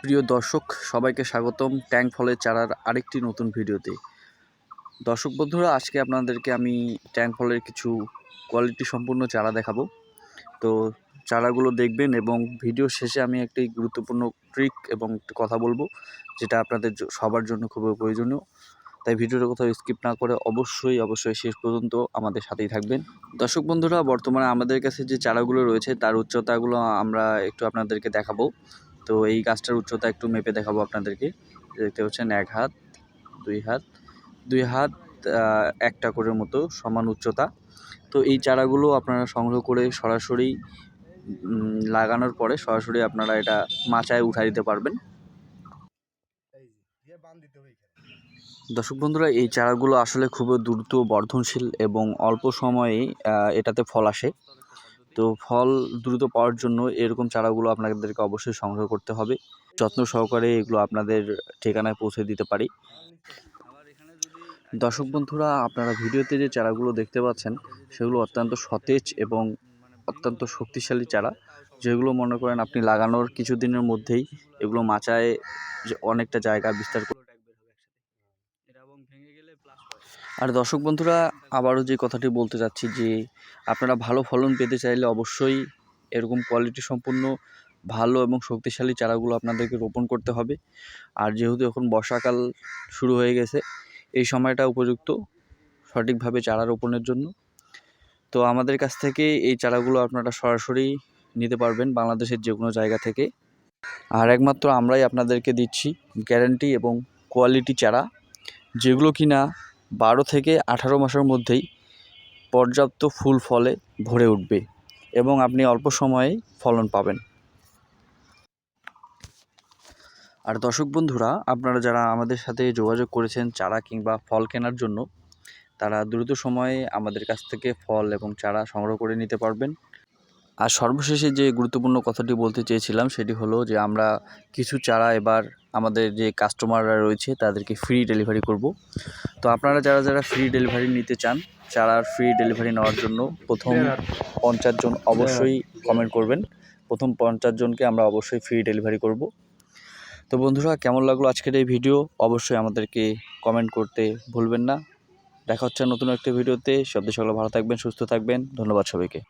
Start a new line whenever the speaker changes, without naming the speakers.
প্রিয় দর্শক, সবাইকে স্বাগতম ট্যাঙ্ক ফলের চারার আরেকটি নতুন ভিডিওতে। দর্শক বন্ধুরা, আজকে আপনাদেরকে আমি ট্যাঙ্ক ফলের কিছু কোয়ালিটি সম্পূর্ণ চারা দেখাবো। তো চারাগুলো দেখবেন এবং ভিডিও শেষে আমি একটি গুরুত্বপূর্ণ ট্রিক এবং কথা বলব, যেটা আপনাদের সবার জন্য খুবই প্রয়োজনীয়। তাই ভিডিওটা কোথাও স্কিপ না করে অবশ্যই অবশ্যই শেষ পর্যন্ত আমাদের সাথেই থাকবেন। দর্শক বন্ধুরা, বর্তমানে আমাদের কাছে যে চারাগুলো রয়েছে, তার উচ্চতাগুলো আমরা একটু আপনাদেরকে দেখাবো। তো এই গাছটার উচ্চতা একটু মেপে দেখাবো আপনাদেরকে। দেখতে পাচ্ছেন, এক হাত, দুই হাত দুই হাত একটা করে মতো সমান উচ্চতা। তো এই চারাগুলো আপনারা সংগ্রহ করে সরাসরি লাগানোর পরে সরাসরি আপনারা এটা মাচায় উঠাই দিতে পারবেন। দর্শক বন্ধুরা এই চারাগুলো আসলে খুবই দ্রুত বর্ধনশীল এবং অল্প সময়েই আহ, এটাতে ফল আসে। তো ফল দ্রুত পাওয়ার জন্য এরকম চারাগুলো আপনাদেরকে অবশ্যই সংগ্রহ করতে হবে। যত্ন সহকারে এগুলো আপনাদের ঠিকানায় পৌঁছে দিতে পারি। দর্শক বন্ধুরা আপনারা ভিডিওতে যে চারাগুলো দেখতে পাচ্ছেন সেগুলো অত্যন্ত সতেজ এবং অত্যন্ত শক্তিশালী চারা। যেগুলো মনে করেন আপনি লাগানোর কিছুদিনের মধ্যেই এগুলো মাচায় অনেকটা জায়গা বিস্তার করে আর দর্শক বন্ধুরা, আবারও যে কথাটি বলতে চাচ্ছি যে, আপনারা ভালো ফলন পেতে চাইলে অবশ্যই এরকম কোয়ালিটি সম্পূর্ণ ভালো এবং শক্তিশালী চারাগুলো আপনাদেরকে রোপণ করতে হবে। আর যেহেতু এখন বর্ষাকাল শুরু হয়ে গেছে, এই সময়টা উপযুক্ত সঠিকভাবে চারা রোপণের জন্য। তো আমাদের কাছ থেকে এই চারাগুলো আপনারা সরাসরি নিতে পারবেন বাংলাদেশের যে কোনো জায়গা থেকে। আর একমাত্র আমরাই আপনাদেরকে দিচ্ছি গ্যারান্টি এবং কোয়ালিটি চারা। যেগুলো কিনা বারো থেকে আঠারো মাসের মধ্যেই পর্যাপ্ত ফুল ফলে ভরে উঠবে এবং আপনি অল্প সময়েই ফলন পাবেন। আর দর্শক বন্ধুরা, আপনারা যারা আমাদের সাথে যোগাযোগ করেছেন চারা কিংবা ফল কেনার জন্য, তারা দ্রুত সময়ে আমাদের কাছ থেকে ফল এবং চারা সংগ্রহ করে নিতে পারবেন। আর সর্বশেষে যে গুরুত্বপূর্ণ কথাটি বলতে চেয়েছিলাম, সেটি হলো যে আমরা কিছু চারা এবার আমাদের যে কাস্টমাররা রয়েছে তাদেরকে ফ্রি ডেলিভারি করব। তো আপনারা যারা যারা ফ্রি ডেলিভারি নিতে চান চারার ফ্রি ডেলিভারি নেওয়ার জন্য প্রথম পঞ্চাশ জন অবশ্যই কমেন্ট করবেন। প্রথম পঞ্চাশ জনকে আমরা অবশ্যই ফ্রি ডেলিভারি করব। তো বন্ধুরা কেমন লাগল আজকের এই ভিডিও অবশ্যই আমাদেরকে কমেন্ট করতে ভুলবেন না। দেখা হচ্ছে নতুন একটা ভিডিওতে সব সকলে ভালো থাকবেন সুস্থ থাকবেন। ধন্যবাদ সবাইকে।